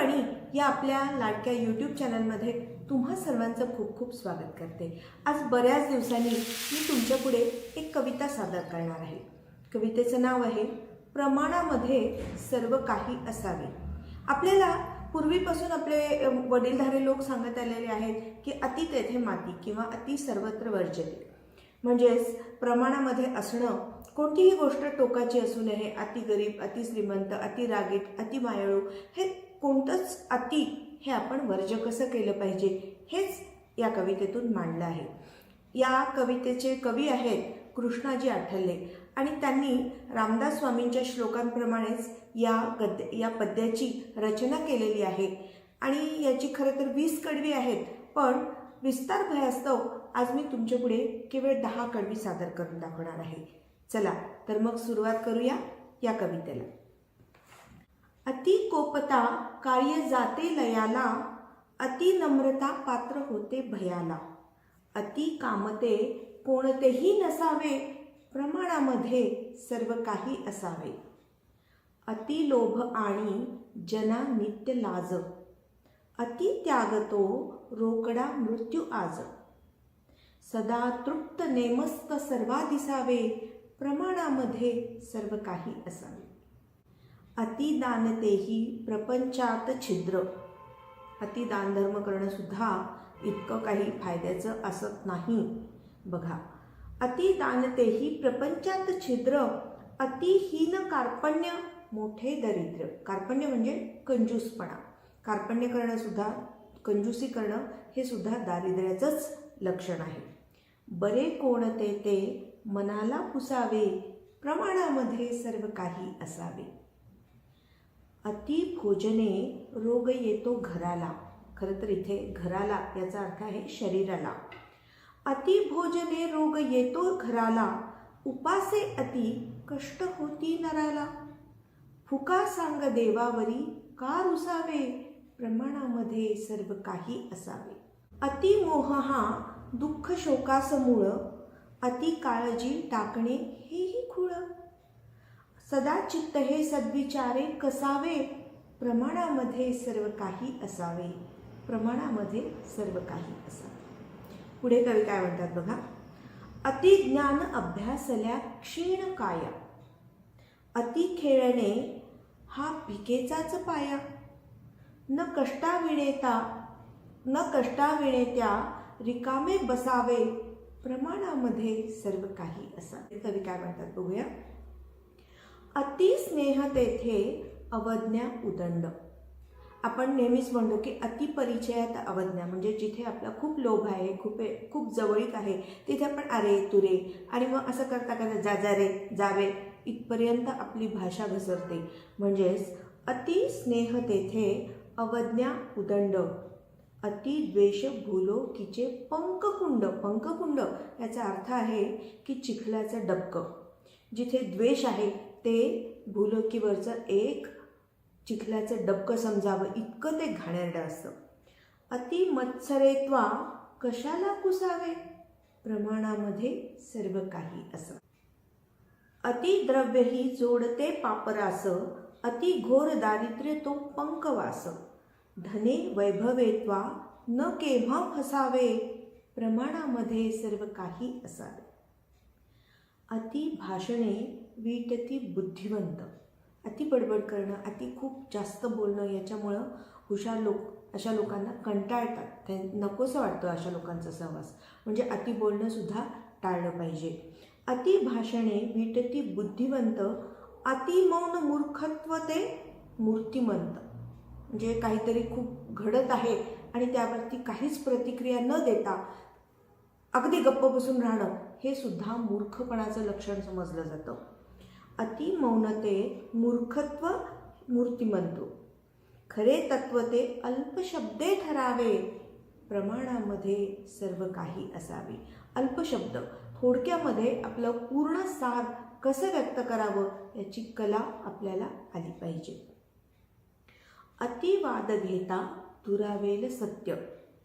वाणी या आपल्या लाडक्या यूट्यूब चॅनलमध्ये तुम्हा सर्वांचं खूप खूप स्वागत करते. आज बऱ्याच दिवसांनी मी तुमच्यापुढे एक कविता सादर करणार आहे. कवितेचं नाव आहे प्रमाणामध्ये सर्व काही असावे. आपल्याला पूर्वीपासून आपले वडीलधारे लोक सांगत आलेले आहेत की अति तेथे माती किंवा अति सर्वत्र वर्जते. म्हणजेच प्रमाणामध्ये असणं कोणतीही गोष्ट टोकाची असू नये अति गरीब अति श्रीमंत अति रागीट अति मायाळू हे कोणतंच अति हे आपण वर्ज्य कसं केलं पाहिजे हेच या कवितेतून मांडलं आहे. या कवितेचे कवी आहेत कृष्णाजी आठल्ले आणि त्यांनी रामदास स्वामींच्या श्लोकांप्रमाणेच या गद्य या पद्याची रचना केलेली आहे. आणि याची खरं तर वीस कडवी आहेत पण विस्तार भयास्तव आज मी तुमच्यापुढे केवळ दहा कडवी सादर करून दाखवणार आहे. चला तर मग सुरुवात करूया या कवितेला. अति कोपता कार्य जाते लयाला अति नम्रता पात्र होते भयाला. अति कामते कोणतेही नसावे प्रमाणामध्ये सर्व काही असावे. अति लोभ आणि जना नित्य लाज. अति त्यागतो रोकडा मृत्यू आज. सदा तृप्त नेमस्त सर्वा दिसावे प्रमाणामध्ये सर्व काही असावे. अतिदानतेही प्रपंचात छिद्र. अतिदान धर्म इतकं काही फायद्याचं असत नाही. बघा अतिदानतेही प्रपंचात छिद्र अतिहीन कार्पण्य मोठे दरिद्र. कार्पण्य म्हणजे कंजूसपणा. कार्पण्य करणंसुद्धा कंजूसी करणं हे सुद्धा दारिद्र्याचंच लक्षण आहे. बरे कोणते ते मनाला पुसावे प्रमाणामध्ये सर्व काही असावे. अति भोजने रोग येतो घराला. खरं तर इथे घराला याचा अर्थ आहे शरीराला. अति भोजने रोग येतो घराला. उपासे अति कष्ट होती नराला. फुका सांग देवावरी का रुसावे? प्रमाणामध्ये सर्व काही असावे. अतिमोह हा दुःख शोकासमूळ अति काळजी टाकणे हेही खुळं. सदा चित्त हे सद्विचारे कसावे? प्रमाणामध्ये सर्व काही असावे. प्रमाणामध्ये सर्व काही असावे. पुढे कवी काय म्हणतात बघा? अतिज्ञान अभ्यासल्या क्षीण काया. अति खेळणे हा भिकेचाच पाया. न कष्टाविणेता न कष्टाविणेत्या रिकामे बसावे. प्रमाणामध्ये सर्व काही असावे. कवी काय म्हणतात बघूया? अतिस्नेह तेथे अवज्ञा उदंड. आपण नेहमीच म्हणतो की अतिपरिचयात अवज्ञा म्हणजे जिथे आपला खूप लोभ आहे खूप खूप जवळीक आहे तिथे आपण अरे तुरे आणि मग असं करता करता जा जा रे जावे इथपर्यंत आपली भाषा घसरते. म्हणजेच अति स्नेह तेथे अवज्ञा उदंड अति द्वेष भूलो किचे पंककुंड. पंककुंड याचा अर्थ आहे की चिखलाचं डबकं. जिथे द्वेष आहे ते भूलोकीवरचं एक चिखल्याचं डबकं समजावं इतकं ते घाणेरडं असतं. अति मत्सरेत्वा कशाला कुसावे? प्रमाणामध्ये सर्व काही असं. अति द्रव्यही जोडते पापरास अति घोर दारिद्र्य तो पंकवास धने वैभवेत्वा न केव्हा फसावे? प्रमाणामध्ये सर्व काही असावे. अति भाषणे वीटती बुद्धिवंत. अति बडबड करणं अति खूप जास्त बोलणं याच्यामुळं हुशार लोक अशा लोकांना कंटाळतात. ते नकोसं वाटतं अशा लोकांचा सहवास. म्हणजे अति बोलणंसुद्धा टाळलं पाहिजे. अति भाषणे वीटती बुद्धिवंत अति मौन मूर्खत्व ते मूर्तिमंत. म्हणजे काहीतरी खूप घडत आहे आणि त्यावरती काहीच प्रतिक्रिया न देता अगदी गप्प बसून राहणं हे सुद्धा मूर्खपणाचं लक्षण समजलं जातं. अति मौनते मूर्खत्व मूर्तिमंतो. खरे तत्व ते अल्पशब्दे ठरावे. प्रमाणामध्ये सर्व काही असावे. अल्पशब्द थोडक्यामध्ये आपलं पूर्ण सार कसं व्यक्त करावं याची कला आपल्याला आली पाहिजे. अतिवाद घेता दुरावेल सत्य.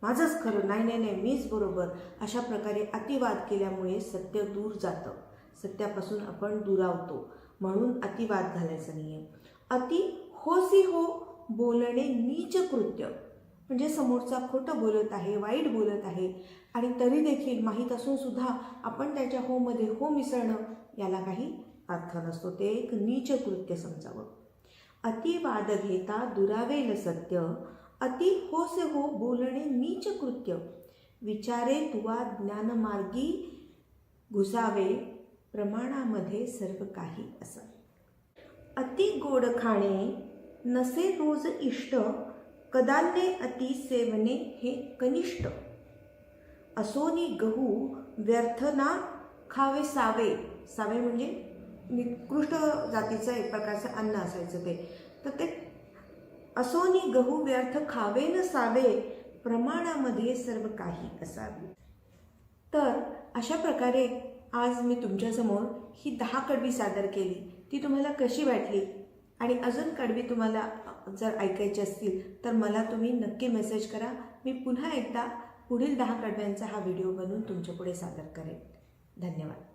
माझंच खरं नाही नाही नाही मीच बरोबर अशा प्रकारे अतिवाद केल्यामुळे सत्य दूर जातं. सत्यापासून आपण दुरावतो. म्हणून अतिवाद घालायचा नाही आहे अति होसी हो बोलणे नीच कृत्य. म्हणजे समोरचा खोटं बोलत आहे वाईट बोलत आहे आणि तरी देखील माहीत असून सुद्धा आपण त्याच्या होमध्ये हो मिसळणं याला काही अर्थ नसतो. ते एक नीच कृत्य समजावं. अतिवाद घेता दुरावेल सत्य अति होसे हो बोलणे नीच कृत्य. विचारे तुवा ज्ञानमार्गी घुसावे प्रमाणामध्ये सर्व काही असं. अति गोड खाणे नसे रोज इष्ट कदाल्ये अति सेवने हे कनिष्ठ असोनी गहू व्यर्थ ना खावे सावे. सावे म्हणजे निकृष्ट जातीचं एक प्रकारचं अन्न असायचं ते. तर ते असोनी गहू व्यर्थ खावे न सावे प्रमाणामध्ये सर्व काही असावे. तर अशा प्रकारे आज मी तुमच्यासमोर ही दहा कडवी सादर केली. ती तुम्हाला कशी वाटली? आणि अजून कडवी तुम्हाला जर ऐकायची असतील तर मला तुम्ही नक्की मेसेज करा. मी पुन्हा एकदा पुढील दहा कडव्यांचा हा व्हिडिओ बनवून तुमच्यापुढे सादर करेन. धन्यवाद.